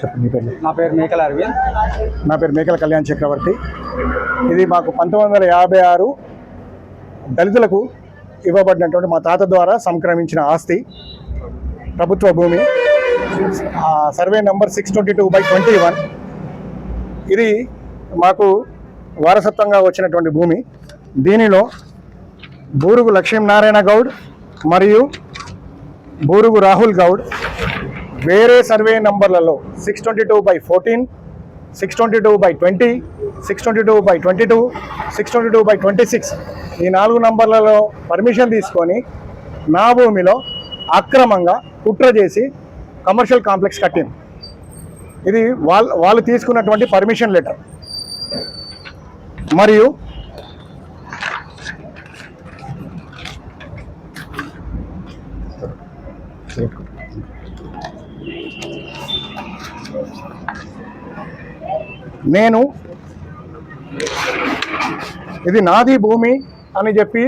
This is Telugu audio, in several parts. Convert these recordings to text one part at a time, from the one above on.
చెప్పండి మీ పేరు? నా పేరు మేకల అరవింద్. నా పేరు మేకల కళ్యాణ్ చక్రవర్తి. ఇది మాకు పంతొమ్మిది వందల యాభై ఆరు దళితులకు ఇవ్వబడినటువంటి మా తాత ద్వారా సంక్రమించిన ఆస్తి. ప్రభుత్వ భూమి. Survey number six twenty two by twenty one. ఇది మాకు వారసత్వంగా వచ్చినటువంటి భూమి. దీనిలో బూరుగు లక్ష్మీనారాయణ గౌడ్ మరియు బూరుగు రాహుల్ గౌడ్ వేరే survey నంబర్లలో six twenty two by fourteen six twenty two by twenty six twenty two by twenty two six twenty two by twenty six ఈ నాలుగు నంబర్లలో పర్మిషన్ తీసుకొని నా భూమిలో అక్రమంగా కుట్ర చేసి కమర్షియల్ కాంప్లెక్స్ కట్టింది. ఇది వాళ్ళు వాళ్ళు తీసుకున్నటువంటి పర్మిషన్ లెటర్ మరియు నేను ఇది నాది భూమి అని చెప్పి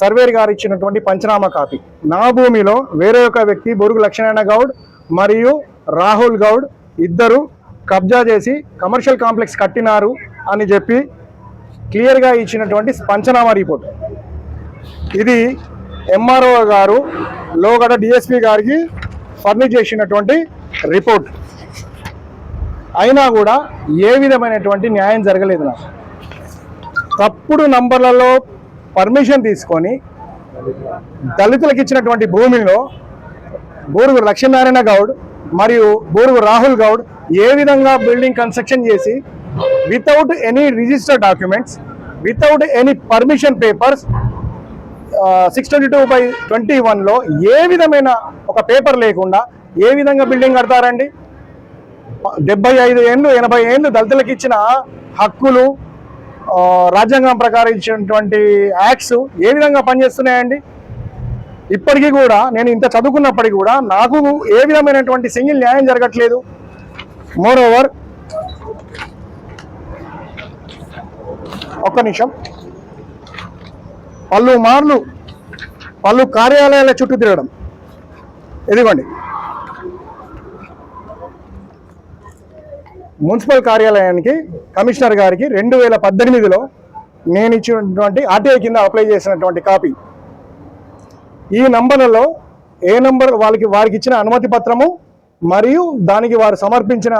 సర్వేర్ గారు ఇచ్చినటువంటి పంచనామా కాపీ. నా భూమిలో వేరే ఒక వ్యక్తి బొరుగు లక్ష్మణ గౌడ్ మరియు రాహుల్ గౌడ్ ఇద్దరు కబ్జా చేసి కమర్షియల్ కాంప్లెక్స్ కట్టినారు అని చెప్పి క్లియర్గా ఇచ్చినటువంటి పంచనామా రిపోర్ట్. ఇది ఎంఆర్ఓ గారు లోగడ డిఎస్పి గారికి ఫర్నిష్ చేసినటువంటి రిపోర్ట్ అయినా కూడా ఏ విధమైనటువంటి న్యాయం జరగలేదు నాకు. తప్పుడు నంబర్లలో పర్మిషన్ తీసుకొని దళితులకు ఇచ్చినటువంటి భూమిలో బూరుగు లక్ష్మీనారాయణ గౌడ్ మరియు బూరుగు రాహుల్ గౌడ్ ఏ విధంగా బిల్డింగ్ కన్స్ట్రక్షన్ చేసి without any register documents without any permission papers six twenty two by twenty వన్లో ఏ విధమైన ఒక పేపర్ లేకుండా ఏ విధంగా బిల్డింగ్ కడతారండి? డెబ్బై ఐదు ఏళ్ళు ఎనభై ఏళ్ళు దళితులకు ఇచ్చిన హక్కులు రాజ్యాంగం ప్రకారం ఇచ్చినటువంటి యాక్ట్స్ ఏ విధంగా పనిచేస్తున్నాయండి? ఇప్పటికీ కూడా నేను ఇంత చదువుకున్నప్పటికీ కూడా నాకు ఏ విధమైనటువంటి సింగిల్ న్యాయం జరగట్లేదు. మోర్ ఓవర్ ఒక్క నిమిషం. పలు మార్లు పలు కార్యాలయాల చుట్టూ తిరగడం. ఇదిగోండి. మున్సిపల్ కార్యాలయానికి కమిషనర్ గారికి రెండు వేల పద్దెనిమిదిలో నేను ఇచ్చినటువంటి ఆర్టీఐ కింద అప్లై చేసినటువంటి కాపీ. ఈ నంబర్లలో ఏ నంబర్ వాళ్ళకి వారికి ఇచ్చిన అనుమతి పత్రము మరియు దానికి వారు సమర్పించిన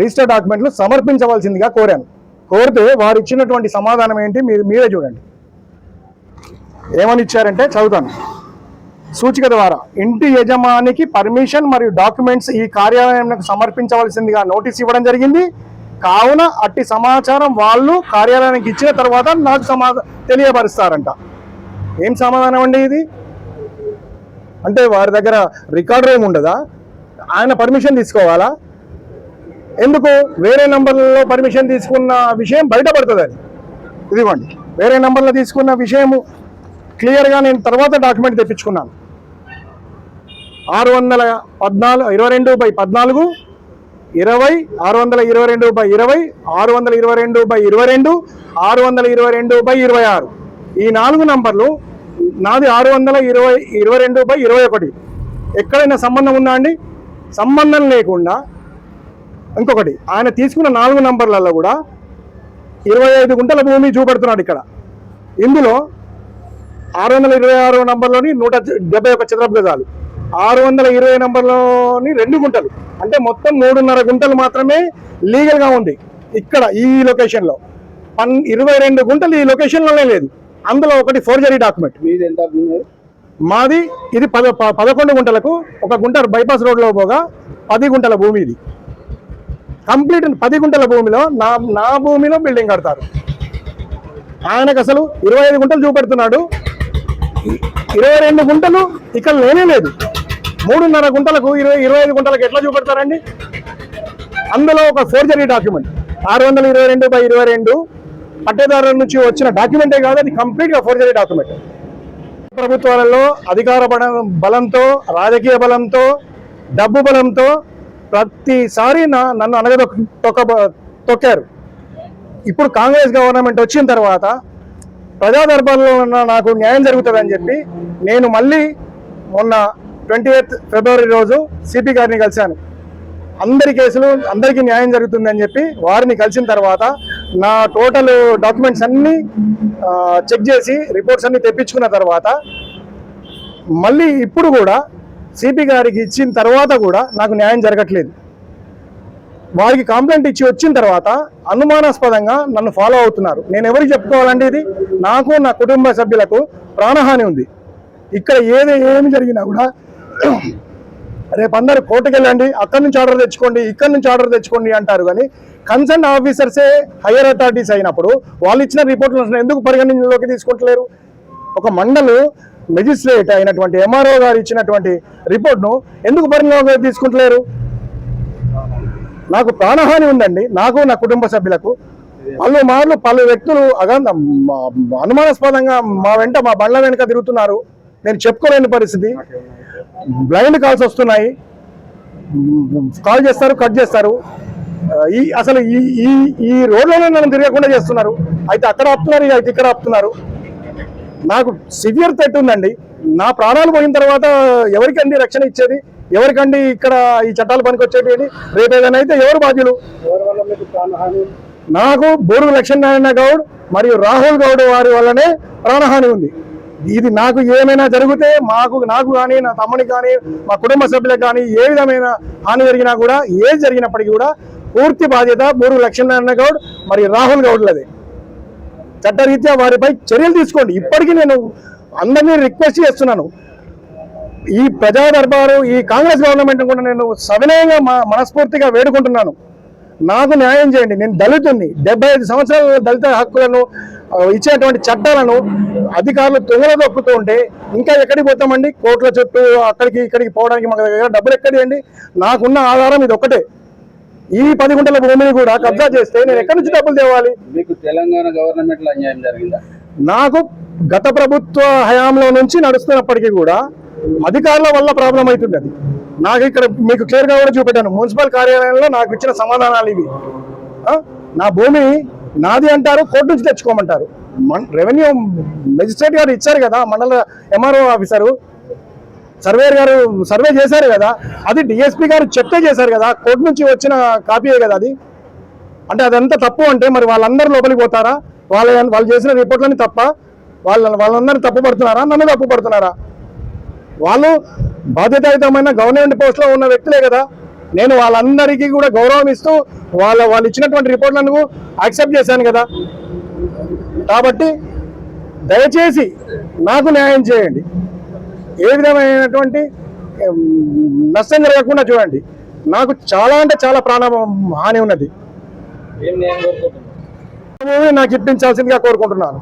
రిజిస్టర్ డాక్యుమెంట్లు సమర్పించవలసిందిగా కోరాను. కోరితే వారు ఇచ్చినటువంటి సమాధానం ఏంటి? మీరు మీరే చూడండి. ఏమని ఇచ్చారంటే చదువుతాను. సూచిక ద్వారా ఇంటి యజమానికి పర్మిషన్ మరియు డాక్యుమెంట్స్ ఈ కార్యాలయానికి సమర్పించవలసిందిగా నోటీస్ ఇవ్వడం జరిగింది. కావున అట్టి సమాచారం వాళ్ళు కార్యాలయానికి ఇచ్చిన తర్వాత నాకు సమా తెలియపరుస్తారంట. ఏం సమాధానం అండి ఇది? అంటే వారి దగ్గర రికార్డ్ రూమ్ ఉండదా? ఆయన పర్మిషన్ తీసుకోవాలా? ఎందుకు? వేరే నంబర్లలో పర్మిషన్ తీసుకున్న విషయం బయటపడుతుంది అది. ఇదిగోండి. వేరే నంబర్లో తీసుకున్న విషయము క్లియర్గా నేను తర్వాత డాక్యుమెంట్ తెప్పించుకున్నాను. ఆరు వందల పద్నాలుగు ఇరవై రెండు బై పద్నాలుగు ఇరవై ఆరు వందల ఇరవై రెండు బై ఇరవై ఆరు వందల ఇరవై రెండు బై ఇరవై రెండు ఆరు వందల ఇరవై రెండు బై ఇరవై ఆరు. ఈ నాలుగు నంబర్లు నాది ఆరు వందల ఇరవై ఇరవై రెండు బై ఇరవై ఒకటి. ఎక్కడైనా సంబంధం ఉందా అండి? సంబంధం లేకుండా ఇంకొకటి ఆయన తీసుకున్న నాలుగు నంబర్లలో కూడా ఇరవై ఐదు గుంటల భూమి చూపెడుతున్నాడు ఇక్కడ. ఇందులో ఆరు వందల ఇరవై ఆరు నంబర్లోని నూట డెబ్బై ఒక చదరపు గజాలు ఆరు వందల ఇరవై నంబర్లోని రెండు గుంటలు. అంటే మొత్తం మూడున్నర గుంటలు మాత్రమే లీగల్గా ఉంది ఇక్కడ ఈ లొకేషన్లో. పన్ ఇరవై రెండు గుంటలు ఈ లొకేషన్లోనే లేదు. అందులో ఒకటి ఫోర్జరీ డాక్యుమెంట్. మీది ఇది పద పదకొండు గుంటలకు ఒక గుంట బైపాస్ రోడ్లో పోగా పది గుంటల భూమి ఇది. కంప్లీట్ పది గుంటల భూమిలో నా నా భూమిలో బిల్డింగ్ కడతారు. ఆయనకు అసలు ఇరవై ఐదు గుంటలు చూపెడుతున్నాడు. ఇరవై రెండు గుంటలు ఇక్కడ లేనే లేదు. మూడున్నర గుంటలకు ఇరవై ఇరవై ఐదు గుంటలకు ఎట్లా చూపెడతారండి? అందులో ఒక ఫోర్జరీ డాక్యుమెంట్ ఆరు వందల ఇరవై రెండు బై ఇరవై రెండు పట్టేదారుల నుంచి వచ్చిన డాక్యుమెంటే కాదు అది కంప్లీట్గా ఫోర్జరీ డాక్యుమెంట్ ప్రభుత్వాలలో అధికార బలం బలంతో రాజకీయ బలంతో డబ్బు బలంతో ప్రతిసారి నా నన్ను అనగదొక్క తొక్క తొక్కారు. ఇప్పుడు కాంగ్రెస్ గవర్నమెంట్ వచ్చిన తర్వాత ప్రజా దర్బార్లో ఉన్న నాకు న్యాయం జరుగుతుందని చెప్పి నేను మళ్ళీ మొన్న ట్వంటీ ఎయిత్ ఫిబ్రవరి రోజు సిపి గారిని కలిశాను. అందరి కేసులు అందరికీ న్యాయం జరుగుతుందని చెప్పి వారిని కలిసిన తర్వాత నా టోటల్ డాక్యుమెంట్స్ అన్నీ చెక్ చేసి రిపోర్ట్స్ అన్నీ తెప్పించుకున్న తర్వాత మళ్ళీ ఇప్పుడు కూడా సిపి గారికి ఇచ్చిన తర్వాత కూడా నాకు న్యాయం జరగట్లేదు. వారికి కంప్లైంట్ ఇచ్చి వచ్చిన తర్వాత అనుమానాస్పదంగా నన్ను ఫాలో అవుతున్నారు. నేను ఎవరికి చెప్పుకోవాలంటే ఇది? నాకు నా కుటుంబ సభ్యులకు ప్రాణహాని ఉంది. ఇక్కడ ఏది ఏమి జరిగినా కూడా రేపు అందరు కోర్టుకు వెళ్ళండి అక్కడి నుంచి ఆర్డర్ తెచ్చుకోండి ఇక్కడి నుంచి ఆర్డర్ తెచ్చుకోండి అంటారు. కానీ కన్సర్న్ ఆఫీసర్సే హయ్యర్ అథారిటీస్ అయినప్పుడు వాళ్ళు ఇచ్చిన రిపోర్ట్లను ఎందుకు పరిగణనలోకి తీసుకుంటలేరు? ఒక మండలు మెజిస్ట్రేట్ అయినటువంటి ఎంఆర్ఓ గారు ఇచ్చినటువంటి రిపోర్ట్ను ఎందుకు పరిగణలోకి తీసుకుంటలేరు? నాకు ప్రాణహాని ఉందండి. నాకు నా కుటుంబ సభ్యులకు పలు మార్లు పలు వ్యక్తులు అగంద అనుమానాస్పదంగా మా వెంట మా బండ్ల వెనుక తిరుగుతున్నారు. నేను చెప్పుకోలేని పరిస్థితి. బ్లైండ్ కాల్స్ వస్తున్నాయి. కాల్ చేస్తారు కట్ చేస్తారు. ఈ అసలు ఈ ఈ ఈ రోడ్లలో నన్ను తిరగకుండా చేస్తున్నారు. అయితే అక్కడ ఆపుతున్నారు అయితే ఇక్కడ ఆపుతున్నారు. నాకు సివియర్ థ్రెట్ ఉందండి. నా ప్రాణాలు పోయిన తర్వాత ఎవరికండి రక్షణ ఇచ్చేది? ఎవరికండి ఇక్కడ ఈ చట్టాలు పనికొచ్చేటి రేపు ఏదైనా అయితే ఎవరు బాధ్యులు? నాకు బోరు లక్ష్మీనారాయణ గౌడ్ మరియు రాహుల్ గౌడ్ వారి వల్లనే ప్రాణహాని ఉంది. ఇది నాకు ఏమైనా జరిగితే మాకు నాకు కానీ నా తమ్మునికి కానీ మా కుటుంబ సభ్యులకు కానీ ఏ విధమైన హాని జరిగినా కూడా ఏది జరిగినప్పటికీ కూడా పూర్తి బాధ్యత బోరు లక్ష్మీనారాయణ గౌడ్ మరియు రాహుల్ గౌడ్లదే. చట్టరీత్యా వారిపై చర్యలు తీసుకోండి. ఇప్పటికీ నేను అందరినీ రిక్వెస్ట్ చేస్తున్నాను. ఈ ప్రజా దర్బారు ఈ కాంగ్రెస్ గవర్నమెంట్ కూడా నేను సవినయంగా మనస్ఫూర్తిగా వేడుకుంటున్నాను. నాకు న్యాయం చేయండి. నేను దళితుని డెబ్బై ఐదు సంవత్సరాల దళిత హక్కులను ఇచ్చేటువంటి చట్టాలను అధికారులు తొంగల దొక్కుతూ ఉంటే ఇంకా ఎక్కడికి పోతామండి? కోట్ల చుట్టూ అక్కడికి ఇక్కడికి పోవడానికి మాకు దగ్గర డబ్బులు ఎక్కడి అండి నాకున్న ఆధారం ఇది ఒక్కటే. ఈ పది గుంటల భూమిని కూడా కబ్జా చేస్తే నేను ఎక్కడి నుంచి డబ్బులు తేవాలి? మీకు తెలంగాణ గవర్నమెంట్లో అన్యాయం జరిగిందా? నాకు గత ప్రభుత్వ హయాంలో నుంచి నడుస్తున్నప్పటికీ కూడా అధికారుల వల్ల ప్రాబ్లం అవుతుంది అది. నాకు ఇక్కడ మీకు క్లియర్గా కూడా చూపెట్టాను. మున్సిపల్ కార్యాలయంలో నాకు ఇచ్చిన సమాధానాలు ఇవి. నా భూమి నాది అంటారు కోర్టు నుంచి తెచ్చుకోమంటారు. రెవెన్యూ మెజిస్ట్రేట్ గారు ఇచ్చారు కదా మండల ఎంఆర్ఓ ఆఫీసరు. సర్వేయర్ గారు సర్వే చేశారు కదా అది డిఎస్పీ గారు చెప్తే చేశారు కదా కోర్టు నుంచి వచ్చిన కాపీయే కదా అది. అంటే అదంతా తప్పు అంటే మరి వాళ్ళందరూ లోపలికి పోతారా? వాళ్ళ వాళ్ళు చేసిన రిపోర్ట్లని తప్ప? వాళ్ళ వాళ్ళందరూ తప్పు పడుతున్నారా నన్ను తప్పు పడుతున్నారా వాళ్ళు బాధ్యతాయుతమైన గవర్నమెంట్ పోస్ట్లో ఉన్న వ్యక్తులే కదా. నేను వాళ్ళందరికీ కూడా గౌరవం ఇస్తూ వాళ్ళ వాళ్ళు ఇచ్చినటువంటి రిపోర్ట్లను యాక్సెప్ట్ చేశాను కదా. కాబట్టి దయచేసి నాకు న్యాయం చేయండి. ఏ విధమైనటువంటి నష్టం జరగకుండా చూడండి. నాకు చాలా అంటే చాలా ప్రాణ హాని ఉన్నది. నాకు ఇప్పించాల్సిందిగా కోరుకుంటున్నాను.